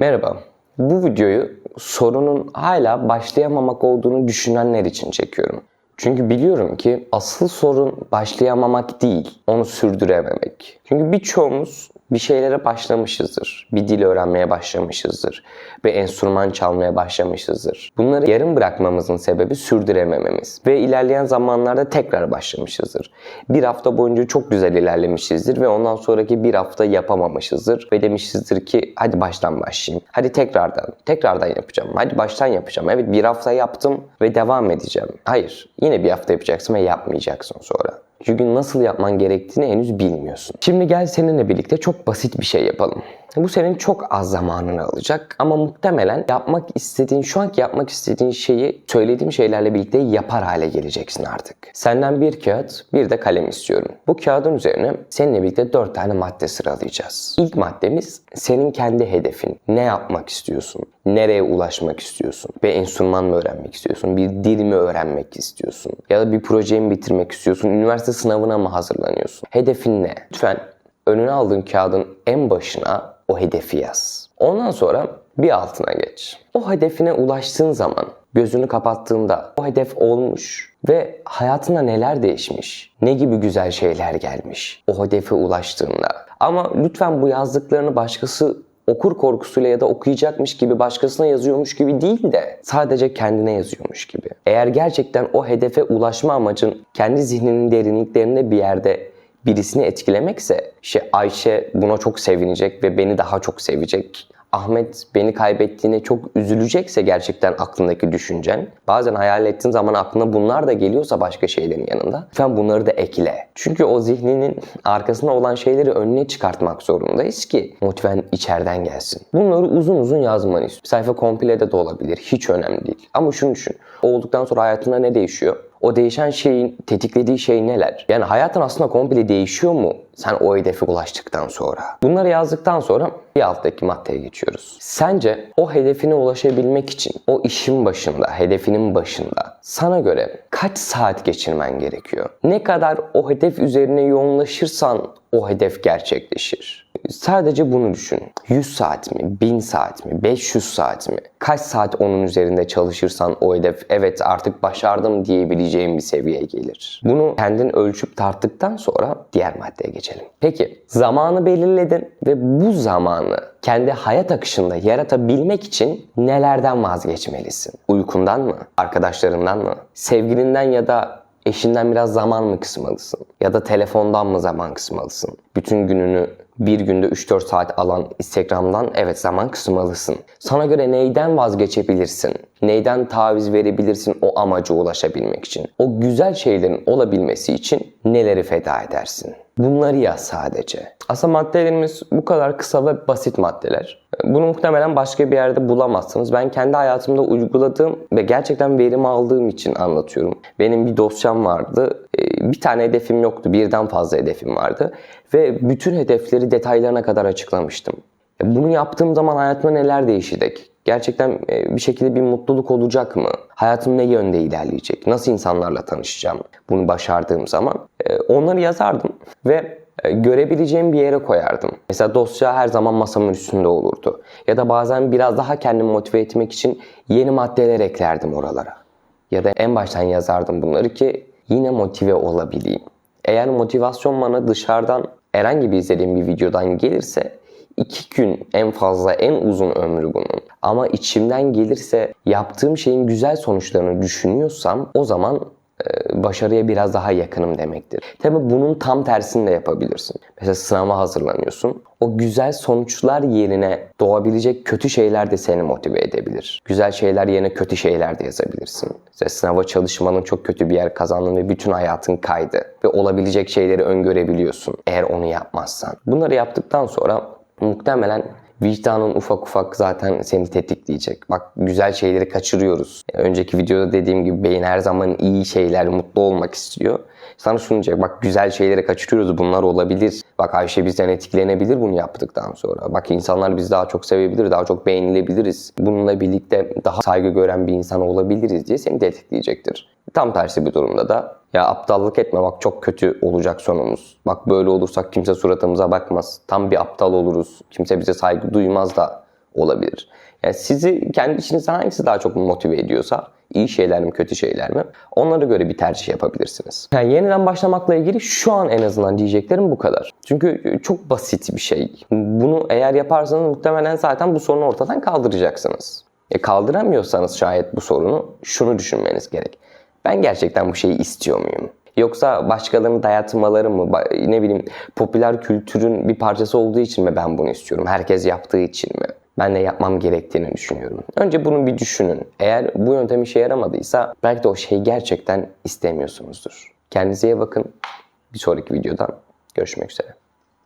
Merhaba. Bu videoyu sorunun hala başlayamamak olduğunu düşünenler için çekiyorum. Çünkü biliyorum ki asıl sorun başlayamamak değil, onu sürdürememek. Çünkü birçoğumuz bir şeylere başlamışızdır. Bir dil öğrenmeye başlamışızdır. Bir enstrüman çalmaya başlamışızdır. Bunları yarım bırakmamızın sebebi sürdüremememiz. Ve ilerleyen zamanlarda tekrar başlamışızdır. Bir hafta boyunca çok güzel ilerlemişizdir ve ondan sonraki bir hafta yapamamışızdır. Ve demişizdir ki hadi baştan başlayayım. Hadi tekrardan, tekrardan yapacağım. Hadi baştan yapacağım. Evet bir hafta yaptım ve devam edeceğim. Hayır, yine bir hafta yapacaksın ve yapmayacaksın sonra. Çünkü nasıl yapman gerektiğini henüz bilmiyorsun. Şimdi gel seninle birlikte çok basit bir şey yapalım. Bu senin çok az zamanını alacak ama muhtemelen yapmak istediğin, şu anki yapmak istediğin şeyi söylediğim şeylerle birlikte yapar hale geleceksin artık. Senden bir kağıt, bir de kalem istiyorum. Bu kağıdın üzerine seninle birlikte dört tane madde sıralayacağız. İlk maddemiz senin kendi hedefin. Ne yapmak istiyorsun? Nereye ulaşmak istiyorsun? Bir enstrüman mı öğrenmek istiyorsun? Bir dil mi öğrenmek istiyorsun? Ya da bir projeyi mi bitirmek istiyorsun? Üniversite sınavına mı hazırlanıyorsun? Hedefin ne? Lütfen önüne aldığın kağıdın en başına o hedefi yaz. Ondan sonra bir altına geç. O hedefine ulaştığın zaman gözünü kapattığında o hedef olmuş ve hayatında neler değişmiş? Ne gibi güzel şeyler gelmiş o hedefe ulaştığında? Ama lütfen bu yazdıklarını başkası okur korkusuyla ya da okuyacakmış gibi başkasına yazıyormuş gibi değil de sadece kendine yazıyormuş gibi. Eğer gerçekten o hedefe ulaşma amacın kendi zihninin derinliklerinde bir yerde birisini etkilemekse işte Ayşe buna çok sevinecek ve beni daha çok sevecek. Ahmet beni kaybettiğine çok üzülecekse gerçekten aklındaki düşüncen. Bazen hayal ettiğin zaman aklına bunlar da geliyorsa başka şeylerin yanında. Lütfen bunları da ekle. Çünkü o zihninin arkasında olan şeyleri önüne çıkartmak zorundayız ki motiven içeriden gelsin. Bunları uzun uzun yazmanı istiyorum. Sayfa komple de olabilir. Hiç önemli değil. Ama şunu düşün. O olduktan sonra hayatında ne değişiyor? O değişen şeyin tetiklediği şey neler? Yani hayatın aslında komple değişiyor mu sen o hedefe ulaştıktan sonra? Bunları yazdıktan sonra bir alttaki maddeye geçiyoruz. Sence o hedefine ulaşabilmek için o işin başında, hedefinin başında sana göre kaç saat geçirmen gerekiyor? Ne kadar o hedef üzerine yoğunlaşırsan o hedef gerçekleşir. Sadece bunu düşün. 100 saat mi, 1000 saat mi, 500 saat mi? Kaç saat onun üzerinde çalışırsan o hedef evet artık başardım diyebileceğin bir seviyeye gelir. Bunu kendin ölçüp tarttıktan sonra diğer maddeye geçelim. Peki zamanı belirledin ve bu zamanı kendi hayat akışında yaratabilmek için nelerden vazgeçmelisin? Uykundan mı? Arkadaşlarından mı? Sevgilinden ya da eşinden biraz zaman mı kısmalısın? Ya da telefondan mı zaman kısmalısın? Bütün gününü bir günde 3-4 saat alan Instagram'dan evet zaman kısmalısın. Sana göre neyden vazgeçebilirsin? Neyden taviz verebilirsin o amaca ulaşabilmek için? O güzel şeylerin olabilmesi için neleri feda edersin? Bunları yaz sadece. Aslında maddelerimiz bu kadar kısa ve basit maddeler. Bunu muhtemelen başka bir yerde bulamazsınız. Ben kendi hayatımda uyguladığım ve gerçekten verim aldığım için anlatıyorum. Benim bir dosyam vardı. Bir tane hedefim yoktu. Birden fazla hedefim vardı. Ve bütün hedefleri detaylarına kadar açıklamıştım. Bunu yaptığım zaman hayatımda neler değişecek? Gerçekten bir şekilde bir mutluluk olacak mı? Hayatım ne yönde ilerleyecek? Nasıl insanlarla tanışacağım? Bunu başardığım zaman onları yazardım ve görebileceğim bir yere koyardım. Mesela dosya her zaman masamın üstünde olurdu. Ya da bazen biraz daha kendimi motive etmek için yeni maddeler eklerdim oralara. Ya da en baştan yazardım bunları ki yine motive olabileyim. Eğer motivasyon bana dışarıdan herhangi bir izlediğim bir videodan gelirse iki gün en fazla en uzun ömrü bunun. Ama içimden gelirse yaptığım şeyin güzel sonuçlarını düşünüyorsam o zaman başarıya biraz daha yakınım demektir. Tabi bunun tam tersini de yapabilirsin. Mesela sınava hazırlanıyorsun. O güzel sonuçlar yerine doğabilecek kötü şeyler de seni motive edebilir. Güzel şeyler yerine kötü şeyler de yazabilirsin. Mesela sınava çalışmanın çok kötü bir yer kazandın ve bütün hayatın kaydı. Ve olabilecek şeyleri öngörebiliyorsun eğer onu yapmazsan. Bunları yaptıktan sonra muhtemelen Vicdanın ufak ufak zaten seni tetikleyecek. Bak güzel şeyleri kaçırıyoruz. Önceki videoda dediğim gibi beyin her zaman iyi şeyler, mutlu olmak istiyor. Sana diyecek, bak güzel şeyleri kaçırıyoruz, bunlar olabilir. Bak Ayşe bizden etkilenebilir bunu yaptıktan sonra. Bak insanlar bizi daha çok sevebilir, daha çok beğenilebiliriz. Bununla birlikte daha saygı gören bir insan olabiliriz diye seni tetikleyecektir. Tam tersi bir durumda da ya aptallık etme bak çok kötü olacak sonumuz. Bak böyle olursak kimse suratımıza bakmaz. Tam bir aptal oluruz. Kimse bize saygı duymaz da olabilir. Yani sizi kendi içinizden hangisi daha çok motive ediyorsa, iyi şeyler mi kötü şeyler mi onlara göre bir tercih yapabilirsiniz. Yani yeniden başlamakla ilgili şu an en azından diyeceklerim bu kadar. Çünkü çok basit bir şey. Bunu eğer yaparsanız muhtemelen zaten bu sorunu ortadan kaldıracaksınız. E kaldıramıyorsanız şayet bu sorunu şunu düşünmeniz gerek. Ben gerçekten bu şeyi istiyor muyum? Yoksa başkalarının dayatmaları mı, ne bileyim popüler kültürün bir parçası olduğu için mi ben bunu istiyorum? Herkes yaptığı için mi? Ben de yapmam gerektiğini düşünüyorum. Önce bunu bir düşünün. Eğer bu yöntem işe yaramadıysa belki de o şeyi gerçekten istemiyorsunuzdur. Kendinize iyi bakın. Bir sonraki videodan görüşmek üzere.